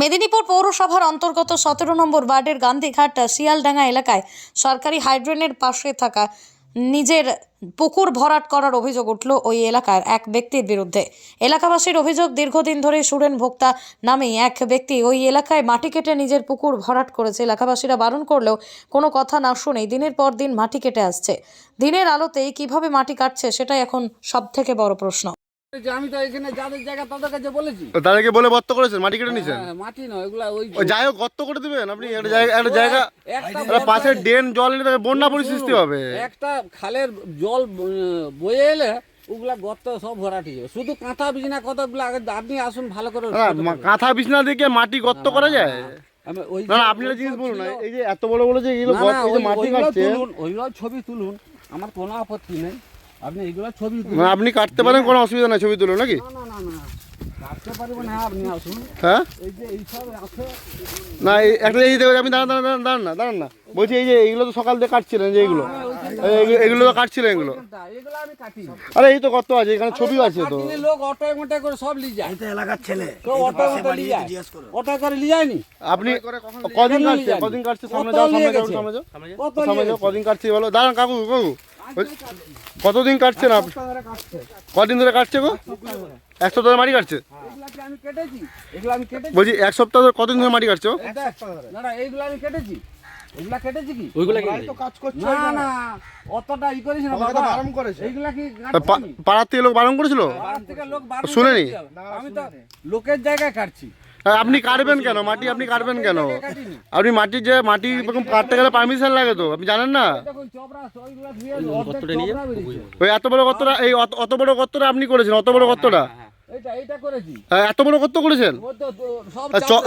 মেদিনীপুর পৌরসভার অন্তর্গত সতেরো নম্বর ওয়ার্ডের গান্ধীঘাট, শিয়ালডাঙ্গা এলাকায় সরকারি হাইড্রেনের পাশে থাকা নিজের পুকুর ভরাট করার অভিযোগ উঠল ওই এলাকার এক ব্যক্তির বিরুদ্ধে। এলাকাবাসীর অভিযোগ, দীর্ঘদিন ধরে সুরেন ভোক্তা নামে এক ব্যক্তি ওই এলাকায় মাটি কেটে নিজের পুকুর ভরাট করেছে। এলাকাবাসীরা বারণ করলেও কোনো কথা না শুনেই দিনের পর দিন মাটি কেটে আসছে। দিনের আলোতেই কীভাবে মাটি কাটছে সেটাই এখন সব থেকে বড় প্রশ্ন। আমি তো এখানে যাদের জায়গা তাদের কাছে বলেছি। তাদেরকে বলে বত্ত করেছেন মাটি কেটে হ্যাঁ, মাটি নয় এগুলা ওই যাই হোক গর্ত করে দিবেন আপনি একটা জায়গা একটা জায়গা একটা একটা পাশে ড্রেন জল বন্যা পরিস্থিতি হবে। একটা খালের জল বয়ে এলে ওগুলা গর্ত সব ভরাটি শুধু কাঁথা বিছনা কতগুলো আগে আপনি আসুন ভালো করে কাঁথা বিছনা দিকে মাটি গর্ত করা যায়? না আপনি জিনিস বলুন না এই যে এত বড় বড় যে এগুলো গর্ত মাটি কাটছে। ওইগুলো ছবি তুলুন আমার কোনো আপত্তি নেই। আপনি এগুলো ছবি তুলুন। না, আপনি কাটতে পারেন কোনো অসুবিধা নাই ছবি তুলুন নাকি? না না না না কাটতে পারব না আপনি আসুন। হ্যাঁ? এই যে এইসব আছে। না এই একটা এই দেখো আমি দাঁড়ান দাঁড়ান দাঁড়ান দাঁড়ান না দাঁড়ান না। বলছি এই যে এইগুলো তো সকাল দিয়ে কাটছিলেন যে এইগুলো। এগুলো- এগুলো তো কাটছিলেন এগুলো। তা, এগুলো আমি কাটি। আরে এই তো কত আছে এখানে ছবি আছে তো। লোক অটোয় মোটে করে সব নিয়ে যায়। এলাকার ছেলে তো অটো মতো নিয়ে যায়। অটো করে। নিয়ে যায়নি? আপনি কদিন কাটছে কদিন কাটছে সামনে কত যাও সামনে যাও সামনে যাও। সামনে যাও কদিন কাটছে বলো। দাঁড়ান কাকু কাকু। কতদিন কাটছেন আপনি কদিন ধরে কাটছে গো? এক সপ্তাহ ধরে মাটি কাটছে? এগুলা কি আমি কেটেছি। এগুলো আমি কেটেছি। বলছি এক সপ্তাহ ধরে কতদিন ধরে মাটি কাটছে না না কেটেছি। এগুলা কেটেছি কি? ওইগুলা না না অতটা ই করিস না বাবা। এইগুলা কি তা পা- পাড়ার থেকে লোক বারণ করেছিল? শুনেনি? করেছে। আমি তো লোকের জায়গায় কাটছি। আপনি কাটবেন কেন? মাটি আপনি কাটবেন কেন? আপনি মাটির যে মাটি কাটতে গেলে পারমিশন লাগে তো আপনি জানেন না। ওই এত বড় গর্তটা এই অত- বড় গর্তটা আপনি করেছেন অত বড় গর্তটা? হ্যাঁ, এত বড় গর্ত করেছেন।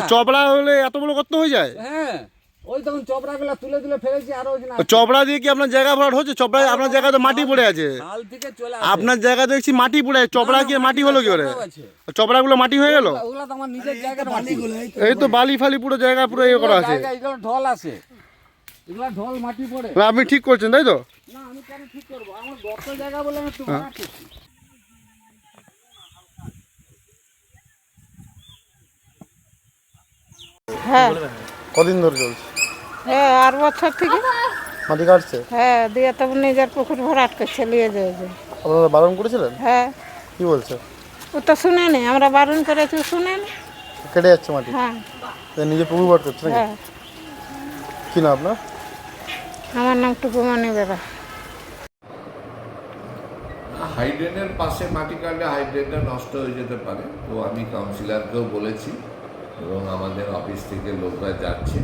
চবড়া হলে এত বড় গর্ত হয়ে যায়? হ্যাঁ। ওই তখন চবড়াগুলা তুলে তুলে ফেলেছি আর ওই চবড়া দিয়ে কি আপনার জায়গা ভরাট হচ্ছে? চবড়া আপনার জায়গায় তো মাটি পড়ে আছে। খাল থেকে চলে আপনার জায়গা দেখছি মাটি পড়ে আছে চবড়া কি মাটি হলো কি করে। চবড়াগুলো মাটি হয়ে গেল? ওগুলা তো আমার নিজের জায়গার মাটি। এই তো বালি ফালি পুরো জায়গা পুরো ইয়ে করা আছে। জায়গা, এগুলো ঢল আছে। এগুলা ঢল মাটি পড়ে। আপনি ঠিক করছেন তাই তো? না আমি কেন ঠিক করব? আমার গর্ত জায়গা বলে আমি একটু হ্যাঁ। কদিন ধরে চলছে? হ্যাঁ আর বছর থেকে। মাটি কাটছে? হ্যাঁ দিয়ে তখন নিজের পুকুর ভরাট করছে নিয়ে যায় যে। আপনারা বারণ করেছিলেন? হ্যাঁ। কি বলছে? ও তো শুনে নি আমরা বারণ করেছি ও শুনে নি কেটে যাচ্ছে মাটি? হ্যাঁ। তো নিজে পুকুর ভরাট করছে নাকি? হ্যাঁ। কি না আপনার? আমার নাম টুকুমণি বেড়া হাইড্রেনের পাশে মাটি কাটলে হাইড্রেনটা নষ্ট হয়ে যেতে পারে তো আমি কাউন্সিলরকেও বলেছি। এবং আমাদের অফিস থেকে লোকরা যাচ্ছে।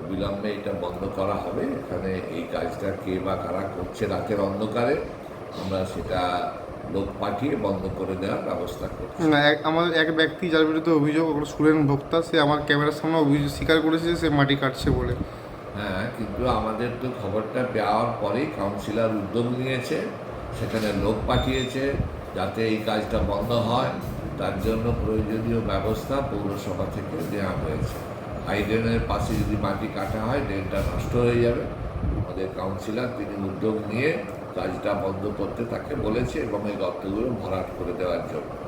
অবিলম্বে এটা বন্ধ করা হবে। এখানে এই কাজটা কে বা কারা করছে রাতের অন্ধকারে আমরা সেটা লোক পাঠিয়ে বন্ধ করে দেওয়ার ব্যবস্থা করছি। না এক আমার এক ব্যক্তি যার বিরুদ্ধে অভিযোগ ওগুলো সুরেন ভোক্তা সে আমার ক্যামেরার সামনে অভিযোগ স্বীকার করেছে সে মাটি কাটছে বলে। হ্যাঁ কিন্তু আমাদের তো খবরটা পাওয়ার পরেই কাউন্সিলর উদ্যোগ নিয়েছে সেখানে লোক পাঠিয়েছে যাতে এই কাজটা বন্ধ হয়। তার জন্য প্রয়োজনীয় ব্যবস্থা পৌরসভা থেকে দেওয়া হয়েছে। হাই পাশে যদি মাটি কাটা হয়, ড্রেনটা নষ্ট হয়ে যাবে। আমাদের কাউন্সিলর, তিনি উদ্যোগ নিয়ে কাজটা বন্ধ করতে তাকে বলেছে এবং এই গর্তগুলো ভরাট করে দেওয়ার জন্য।